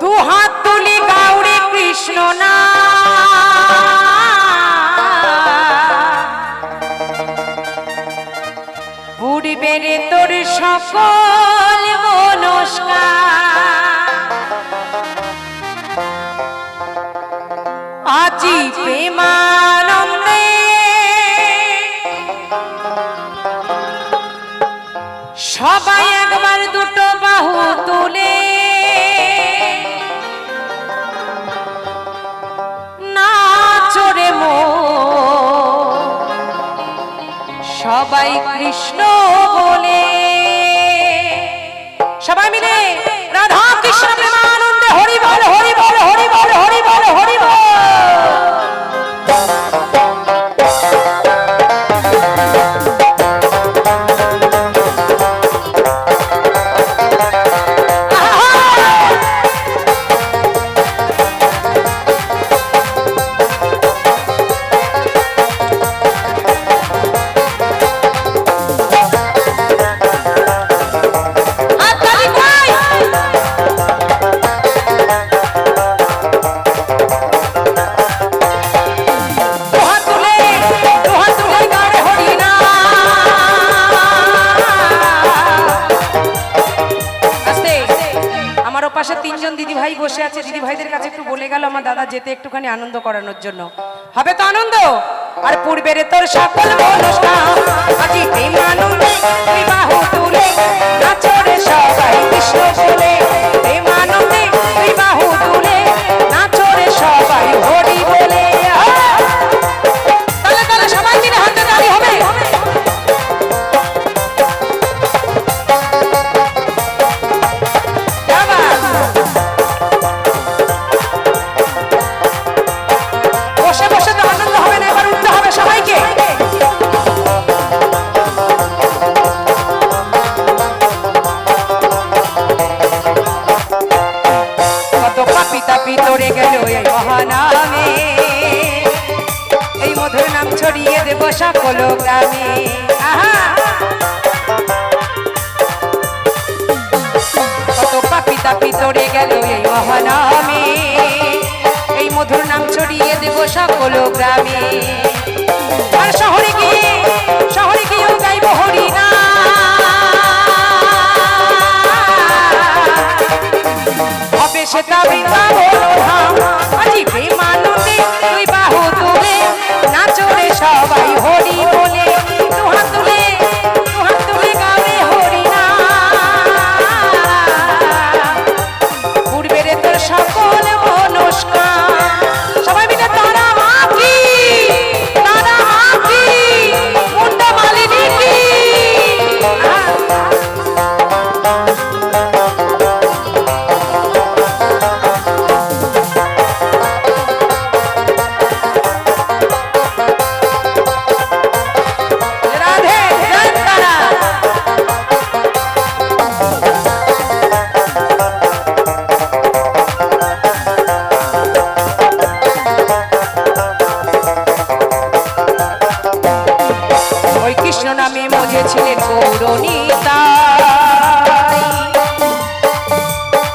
দু হাত তুলি গাউরে কৃষ্ণ না। বুড়বে রে তোর সকল আজি প্রেমানন্দে সবাই কৃষ্ণ বলে। সবাই মিলে রাধা ওপাশে তিনজন দিদি ভাই বসে আছে দিদি ভাইদের কাছে একটু বলে গেল, আমার দাদা যেতে একটুখানি আনন্দ করানোর জন্য। হবে তো আনন্দ? আর পূর্বের তোর সকল অনুষ্ঠান বিবাহ তুলে মধুর নাম ছড়িয়ে দেব সকল গ্রামে। আহা! কত পাপি তাপি তোরে গেল এই মহানামে। এই মধুর নাম ছড়িয়ে দেব সকল গ্রামে। আর শহরে গিয়ে, শহরে গিয়েও গাইব হরি না হবে সেটা বৃন্দাবন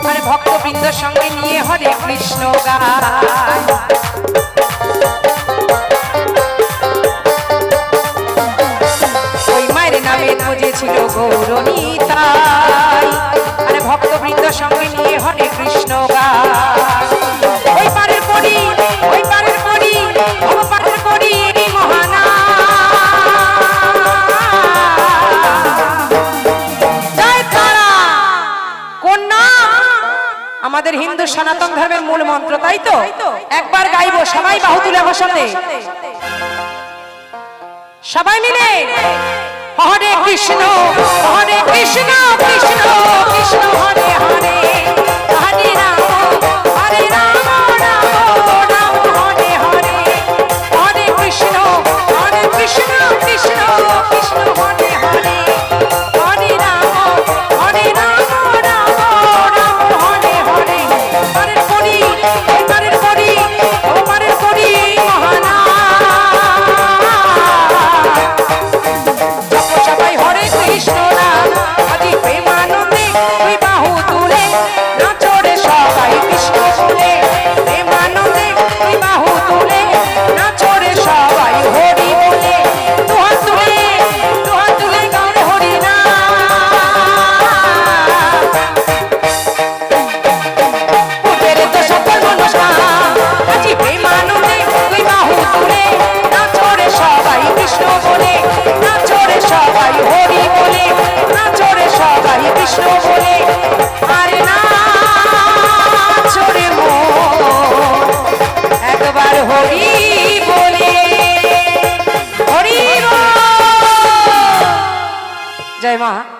আরে ভক্তবৃন্দর সঙ্গে নিয়ে হরে কৃষ্ণ গায় ওই মায়ের আরে ভক্তবৃন্দ সঙ্গে নিয়ে হরে কৃষ্ণ গায় সনাতন মূল মন্ত্র, তাই তো? একবার গাইবো, সবাই বাহু তুলে আমার সাথে সবাই মিলে? হরে কৃষ্ণ হরে কৃষ্ণ কৃষ্ণ কৃষ্ণ, হরে হরে। হরে রাম হরে রাম কৃষ্ণ কৃষ্ণ কৃষ্ণ। Allah